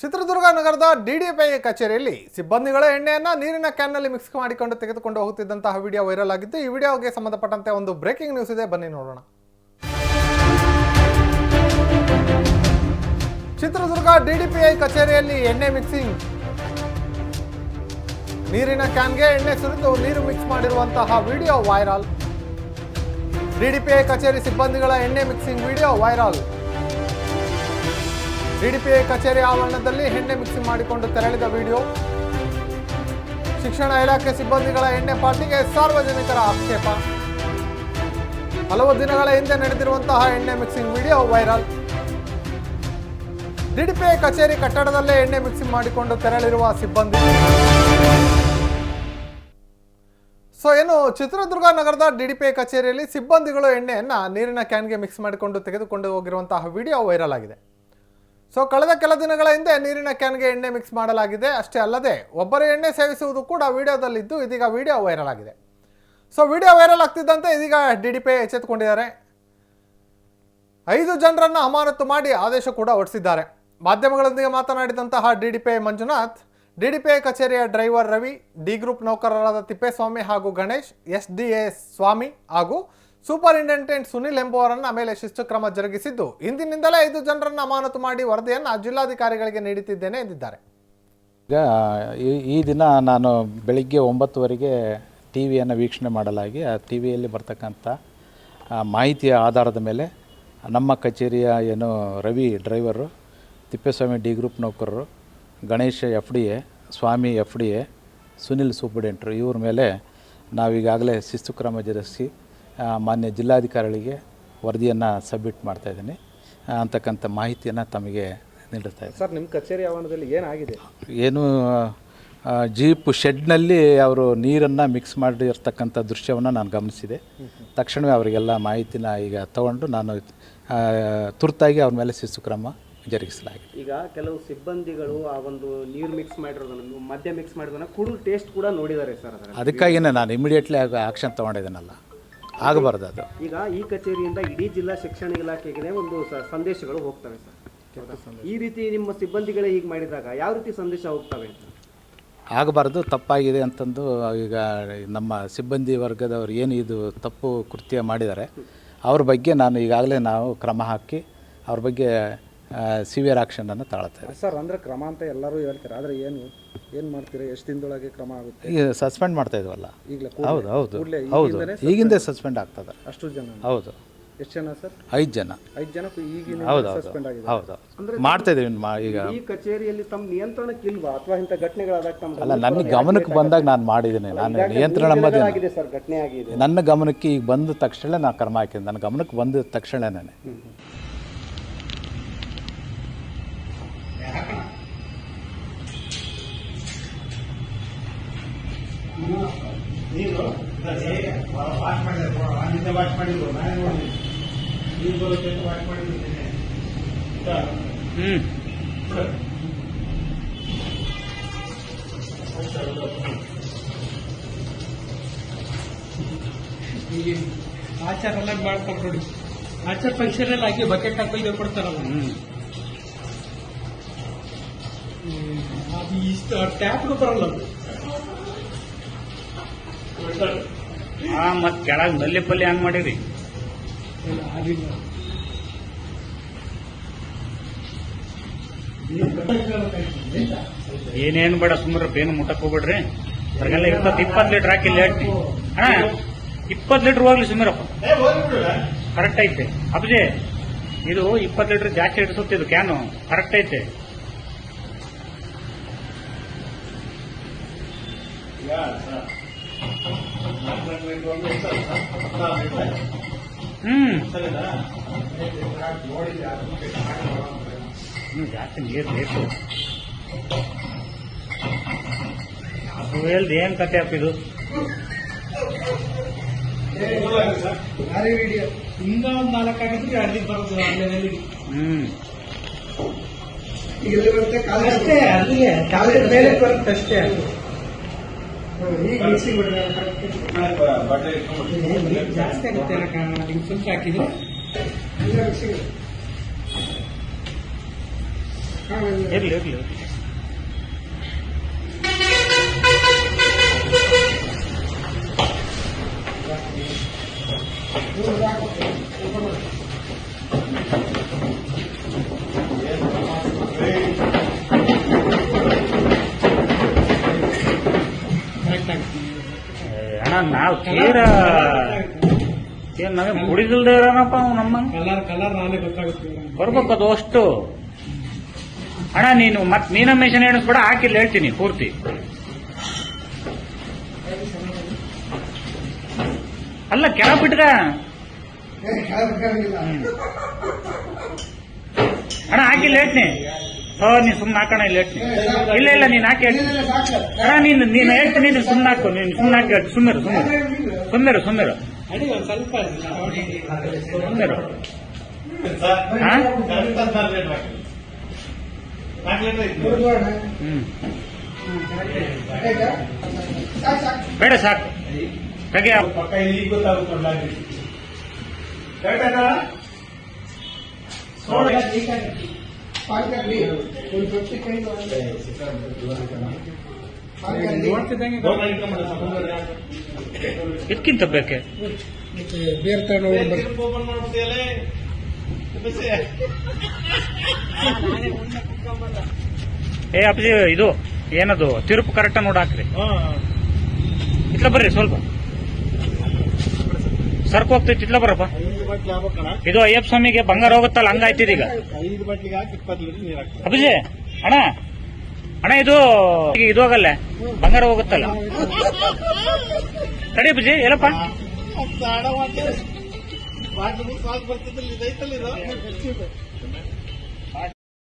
ಚಿತ್ರದುರ್ಗ ನಗರದ ಡಿಡಿಪಿಐ ಕಚೇರಿಯಲ್ಲಿ ಸಿಬ್ಬಂದಿಗಳ ಎಣ್ಣೆಯನ್ನು ನೀರಿನ ಕ್ಯಾನ್ನಲ್ಲಿ ಮಿಕ್ಸ್ ಮಾಡಿಕೊಂಡು ತೆಗೆದುಕೊಂಡು ಹೋಗುತ್ತಿದ್ದಂತಹ ವಿಡಿಯೋ ವೈರಲ್ ಆಗಿದ್ದು, ಈ ವಿಡಿಯೋಗೆ ಸಂಬಂಧಪಟ್ಟಂತೆ ಒಂದು ಬ್ರೇಕಿಂಗ್ ನ್ಯೂಸ್ ಇದೆ. ಬನ್ನಿ ನೋಡೋಣ. ಚಿತ್ರದುರ್ಗ ಡಿಡಿಪಿಐ ಕಚೇರಿಯಲ್ಲಿ ಎಣ್ಣೆ ಮಿಕ್ಸಿಂಗ್. ನೀರಿನ ಕ್ಯಾನ್ಗೆ ಎಣ್ಣೆ ಸುರಿದು ನೀರು ಮಿಕ್ಸ್ ಮಾಡಿರುವಂತಹ ವಿಡಿಯೋ ವೈರಲ್. ಡಿಡಿಪಿಐ ಕಚೇರಿ ಸಿಬ್ಬಂದಿಗಳ ಎಣ್ಣೆ ಮಿಕ್ಸಿಂಗ್ ವಿಡಿಯೋ ವೈರಲ್. ಡಿಡಿಪಿಐ ಕಚೇರಿ ಆವರಣದಲ್ಲಿ ಎಣ್ಣೆ ಮಿಕ್ಸಿಂಗ್ ಮಾಡಿಕೊಂಡು ತೆರಳಿದ ವಿಡಿಯೋ. ಶಿಕ್ಷಣ ಇಲಾಖೆ ಸಿಬ್ಬಂದಿಗಳ ಎಣ್ಣೆ ಪಾರ್ಟಿಗೆ ಸಾರ್ವಜನಿಕರ ಆಕ್ಷೇಪ. ಹಲವು ದಿನಗಳ ಹಿಂದೆ ನಡೆದಿರುವಂತಹ ಎಣ್ಣೆ ಮಿಕ್ಸಿಂಗ್ ವಿಡಿಯೋ ವೈರಲ್. ಡಿಡಿಪಿಐ ಕಚೇರಿ ಕಟ್ಟಡದಲ್ಲೇ ಎಣ್ಣೆ ಮಿಕ್ಸಿಂಗ್ ಮಾಡಿಕೊಂಡು ತೆರಳಿರುವ ಸಿಬ್ಬಂದಿ. ಸೊ ಏನು ಚಿತ್ರದುರ್ಗ ನಗರದ ಡಿಡಿಪಿಐ ಕಚೇರಿಯಲ್ಲಿ ಸಿಬ್ಬಂದಿಗಳು ಎಣ್ಣೆಯನ್ನು ನೀರಿನ ಕ್ಯಾನ್ಗೆ ಮಿಕ್ಸ್ ಮಾಡಿಕೊಂಡು ತೆಗೆದುಕೊಂಡು ಹೋಗಿರುವಂತಹ ವಿಡಿಯೋ ವೈರಲ್ ಆಗಿದೆ. ಸೊ ಕಳೆದ ಕೆಲ ದಿನಗಳ ಹಿಂದೆ ನೀರಿನ ಕ್ಯಾನ್ಗೆ ಎಣ್ಣೆ ಮಿಕ್ಸ್ ಮಾಡಲಾಗಿದೆ. ಅಷ್ಟೇ ಅಲ್ಲದೆ, ಒಬ್ಬರ ಎಣ್ಣೆ ಸೇವಿಸುವುದು ಕೂಡ ವಿಡಿಯೋದಲ್ಲಿದ್ದು ಇದೀಗ ವಿಡಿಯೋ ವೈರಲ್ ಆಗಿದೆ. ಸೊ ವಿಡಿಯೋ ವೈರಲ್ ಆಗ್ತಿದ್ದಂತೆ ಇದೀಗ ಡಿ ಡಿ ಪಿ ಐದು ಜನರನ್ನು ಅಮಾನತು ಮಾಡಿ ಆದೇಶ ಕೂಡ ಹೊರಡಿಸಿದ್ದಾರೆ. ಮಾಧ್ಯಮಗಳೊಂದಿಗೆ ಮಾತನಾಡಿದಂತಹ D D P Manjunath D D P ಕಚೇರಿಯ ಡ್ರೈವರ್ ರವಿ ಡಿ ಗ್ರೂಪ್ ನೌಕರರಾದ ತಿಪ್ಪೇಸ್ವಾಮಿ ಹಾಗೂ Ganesh S D A Swamy ಹಾಗೂ ಸೂಪರಿಂಟೆಂಡೆಂಟ್ ಸುನಿಲ್ ಎಂಬುವರನ್ನ ಮೇಲೆ ಶಿಸ್ತು ಕ್ರಮ ಜರುಗಿಸಿದ್ದು, ಇಂದಿನಿಂದಲೇ ಐದು ಜನರನ್ನು ಅಮಾನತು ಮಾಡಿ ವರದಿಯನ್ನು ಜಿಲ್ಲಾಧಿಕಾರಿಗಳಿಗೆ ನೀಡುತ್ತಿದ್ದೇನೆ ಎಂದಿದ್ದಾರೆ. ಈಗ ಈ- ದಿನ ನಾನು ಬೆಳಿಗ್ಗೆ ಒಂಬತ್ತುವರೆಗೆ ಟಿ ವಿಯನ್ನು ವೀಕ್ಷಣೆ ಮಾಡಲಾಗಿ, ಆ ಟಿ ವಿಯಲ್ಲಿ ಬರ್ತಕ್ಕಂಥ ಮಾಹಿತಿಯ ಆಧಾರದ ಮೇಲೆ ನಮ್ಮ ಕಚೇರಿಯ ಏನು Ravi driver, Thippeswamy D group ನೌಕರರು, Ganesha F D A, Swamy F D A, Sunil ಸೂಪರ್ಡೆಂಟ್ರು ಇವ್ರ ಮೇಲೆ ನಾವೀಗಾಗಲೇ ಶಿಸ್ತು ಕ್ರಮ ಜರುಗಿಸಿ ಮಾನ್ಯ ಜಿಲ್ಲಾಧಿಕಾರಿಗಳಿಗೆ ವರದಿಯನ್ನು ಸಬ್ಮಿಟ್ ಮಾಡ್ತಾಯಿದ್ದೀನಿ ಅಂತಕ್ಕಂಥ ಮಾಹಿತಿಯನ್ನು ತಮಗೆ ನೀಡುತ್ತಾ ಇದೆ ಸರ್ ನಿಮ್ಮ ಕಚೇರಿ ಆವರಣದಲ್ಲಿ ಏನಾಗಿದೆ? ಏನು ಜೀಪ್ ಶೆಡ್ನಲ್ಲಿ ಅವರು ನೀರನ್ನು ಮಿಕ್ಸ್ ಮಾಡಿರ್ತಕ್ಕಂಥ ದೃಶ್ಯವನ್ನು ನಾನು ಗಮನಿಸಿದೆ. ತಕ್ಷಣವೇ ಅವರಿಗೆಲ್ಲ ಮಾಹಿತಿನ ಈಗ ತಗೊಂಡು ನಾನು ತುರ್ತಾಗಿ ಅವ್ರ ಮೇಲೆ ಶಿಸ್ತು ಕ್ರಮ ಜರುಗಿಸಲಾಗಿದೆ. ಈಗ ಕೆಲವು ಸಿಬ್ಬಂದಿಗಳು ಆ ಒಂದು ನೀರು ಮಿಕ್ಸ್ ಮಾಡಿರೋದನ್ನು ಮದ್ಯ ಮಿಕ್ಸ್ ಮಾಡಿರೋದನ್ನ ಕುಡಿದು ಟೇಸ್ಟ್ ಕೂಡ ನೋಡಿದ್ದಾರೆ ಸರ್ ಅದಕ್ಕಾಗಿನೇ ಅದಕ್ಕಾಗಿಯೇ ನಾನು ಇಮಿಡಿಯೇಟ್ಲಿ ಆಗ ಆಕ್ಷನ್ ತೊಗೊಂಡಿದ್ದೀನಲ್ಲ. ಆಗಬಾರ್ದು ಅದು. ಈಗ ಈ ಕಚೇರಿಯಿಂದ ಇಡೀ ಜಿಲ್ಲಾ ಶಿಕ್ಷಣ ಇಲಾಖೆಗೆ ಒಂದು ಸ- ಸಂದೇಶಗಳು ಹೋಗ್ತವೆ ಸರ್. ಈ ರೀತಿ ನಿಮ್ಮ ಸಿಬ್ಬಂದಿಗಳೇ ಹೀಗೆ ಮಾಡಿದಾಗ ಯಾವ ರೀತಿ ಸಂದೇಶ ಹೋಗ್ತವೆ ಅಂತ? ಆಗಬಾರ್ದು ತಪ್ಪಾಗಿದೆ ಅಂತಂದು ಈಗ ನಮ್ಮ ಸಿಬ್ಬಂದಿ ವರ್ಗದವರು ಏನು ಇದು ತಪ್ಪು ಕೃತ್ಯ ಮಾಡಿದ್ದಾರೆ ಅವ್ರ ಬಗ್ಗೆ ನಾನು ಈಗಾಗಲೇ ನಾವು ಕ್ರಮ ಹಾಕಿ ಅವ್ರ ಬಗ್ಗೆ ಸಿವಿಯರ್ ಆಕ್ಷನನ್ನು ತಾಳ್ತಾ ಸರ್ ಅಂದ್ರೆ ಕ್ರಮ ಅಂತ ಎಲ್ಲರೂ ಹೇಳ್ತಾರೆ ಆದರೆ ಏನು ಏನು ಮಾಡ್ತೀರಾ ಎಷ್ಟು ದಿನದೊಳಗೆ ಕ್ರಮ ಆಗುತ್ತೆ? ಈಗ ಸಸ್ಪೆಂಡ್ ಮಾಡ್ತಾ ಇದ್ವಲ್ಲ? ಈಗಲೇ ಹೌದು ಹೌದು ಕೂಡ್ಲೇ ಹೌದು. ಈಗಿಂದೇ ಸಸ್ಪೆಂಡ್ ಆಗ್ತದೆ. ಅಷ್ಟು ಜನ. ಹೌದು. ಎಷ್ಟು ಜನ ಸರ್? ಐದು ಜನ. ಐದು ಜನ ಈಗಿನ ಹೌದು ಹೌದು ಸಸ್ಪೆಂಡ್ ಆಗಿದೆ ಹೌದು. ಮಾಡ್ತಾ ಇದ್ದೀವಿ ಮಾ ಈಗ. ಈ ಕಚೇರಿಯಲ್ಲಿ ತಮ್ಮ ನಿಯಂತ್ರಣಕ್ಕಿಲ್ವಾ? ಅಥವಾ ಇಂಥ ಘಟನೆಗಳಾದಾಗ ತಮ್ಮ ಅಲ್ಲ ನನ್ನ ಗಮನಕ್ಕೆ ಬಂದಾಗ ನಾನು ಮಾಡಿದ್ದೀನಿ. ನಾನು ನಿಯಂತ್ರಣ ಮಧ್ಯೆ ಆಗಿದೆ ಸರ್ ಘಟನೆ ಆಗಿದೆ. ನನ್ನ ಗಮನಕ್ಕೆ ಈಗ ಬಂದ ತಕ್ಷಣ ನಾನು ಕ್ರಮ ಹಾಕಿದ್ದೀನಿ. ನನ್ನ ಗಮನಕ್ಕೆ ಬಂದ ತಕ್ಷಣನೇ ಆಚಾರ ಎಲ್ಲ ಮಾಡ್ತಾರೆ ನೋಡಿ ಆಚಾರ ಫಂಕ್ಷನ್ ಅಲ್ಲಿ ಹಾಕಿ ಬಕೆಟ್ ಹಾಕಿ ಕೊಡ್ತಾರಲ್ಲ ಹ್ಮ್. ಅದು ಇಷ್ಟು ಟ್ಯಾಪ್ನು ಬರಲ್ಲ ಅದು. ಹಾ ಮತ್ ಕೆಳಗ್ನಲ್ಲಿ ಪಲ್ಯ ಹಂಗ್ ಮಾಡಿರಿ? ಏನೇನ್ ಬೇಡ ಸುಮ್ರ ಬೇನು ಮುಟ್ಟಕ್ ಹೋಗ್ಬಿಡ್ರಿ. ಹೊರಗೆಲ್ಲ ಇಪ್ಪತ್ ಇಪ್ಪತ್ ಲೀಟರ್ ಹಾಕಿ ಲೇಟ್ ಹಾ, ಇಪ್ಪತ್ ಲೀಟರ್ ಹೋಗ್ಲಿ ಸುಮ್ಮರಪ್ಪ ಕರೆಕ್ಟ್ ಐತೆ. ಅಬ್ಜೆ ಇದು ಇಪ್ಪತ್ ಲೀಟರ್ ಜಾಸ್ತಿ ಇಡಿಸುತ್ತೆ ಇದು ಕ್ಯಾನು ಕರೆಕ್ಟ್ ಐತೆ. ಹ್ಮ್. ಜಾಸ್ತಿ ನೀರು ಬೇಕು. ಅದು ಹೇಳ್ದು ಏನ್ ಕತೆ ಅಪ್ಪ ಇದು? ಹಿಂಗ ಒಂದ್ ನಾಲ್ಕು ಆಗಿದ್ರೆ ಅಲ್ಲಿ ಬರೋದು ಬರುತ್ತೆ ಹ್ಮ್. ಅಷ್ಟೇ ಅಲ್ಲಿಗೆ ಕಾಲೇಜ್ ಮೇಲೆ ಬರುತ್ತೆ ಅಷ್ಟೇ ಜಾಸ್ತಿ ಆಗುತ್ತೆ ನಿಮ್ಗೆ ಸ್ವಲ್ಪ ಹಾಕಿದ್ರೆ ಇರ್ಲಿ ಇರ್ಲಿ. ನಾವು ತೀರ ಏನ್ ನಮಗೆ ಕುಡಿದಿಲ್ದೇ ಇರೋನಪ್ಪ ಅವ್ನು ನಮ್ಮ ಕಲರ್ ಕಲರ್ ನಾನೇ ಗೊತ್ತಾಗುತ್ತೆ. ಬರ್ಬೇಕು ಅದು ಅಷ್ಟು. ಅಣ್ಣ ನೀನು ಮತ್ ಮೀನ ಮೆಷಿನ್ ಕೂಡ ಹಾಕಿಲ್ಲ ಹೇಳ್ತೀನಿ ಪೂರ್ತಿ. ಅಲ್ಲ ಕೆಳ ಹ್ಮ್. ಅಣ್ಣ ಹಾಕಿಲ್ಲ ಹೇಳ್ತೀನಿ. ಹೋ ನೀನ್ ಸುಮ್ಮನೆ ಹಾಕೋಣ ಇಲ್ಲ ಹೇಳ್ತೀನಿ ಇಲ್ಲ ಇಲ್ಲ ನೀನ್ ಹಾಕಿ ಹೇಳ್ತೀನಿ ಅಣ್ಣ ನೀನು ನೀನು ಹೇಳ್ತೀನಿ ನೀನು ಸುಮ್ಮನೆ ಹಾಕು ನೀನು ಸುಮ್ಮನೆ ಹಾಕಿ ಹೇಳ್ತೀನಿ ಸುಮ್ಮನೆ ಸುಮ್ಮನೆ ಬೇಡ ಸಾಕು. ಅಡಿ ಪಕ್ಕ ಇಲ್ಲಿ ಗೊತ್ತಾಗುತ್ತೆ ಹಾ ನೋಡ್ತಿದ್ದಂಗೆ ಇದಕ್ಕಿಂತ ಬೇಕೆ? ಬೇರ್ ತಗೊಂಡು ಏ ಅಪ್ಜಿ ಇದು ಏನದು? ತಿರುಪು ಕರೆಕ್ಟ್ ನೋಡಿ ಹಾಕ್ರಿ ಇತ್ಲ ಬರ್ರಿ ಸ್ವಲ್ಪ. ಸರ್ಕು ಹೋಗ್ತೈತಿ ಇದು ಅಯ್ಯಪ್ಪ ಸ್ವಾಮಿಗೆ ಬಂಗಾರ ಹೋಗುತ್ತಲ್ಲ ಹಂಗಾಯ್ತಿದ ಈಗ ಐದು ಬಾಟ್ಲಿಗೆ ಹಾಕಿ ಇಪ್ಪತ್ತು ಲೀಟರ್ ನೀರು ಹಾಕ್ತಾರೆ. ಅಪ್ಪಾಜಿ ಅಣ್ಣ ಅಣ್ಣ ಇದು ಈಗ ಇದು ಹೋಗಲ್ಲ ಬಂಗಾರ ಹೋಗುತ್ತಲ್ಲ. ತಡಿ ಅಭಿಜಿ ಎಲ್ಲಪ್ಪ? ಬಾಟ್ಲಿ ಸಾಕು ಬರ್ತಿದ್ದಿಲ್ಲ ಇದೈತಲ್ಲ ಇದು?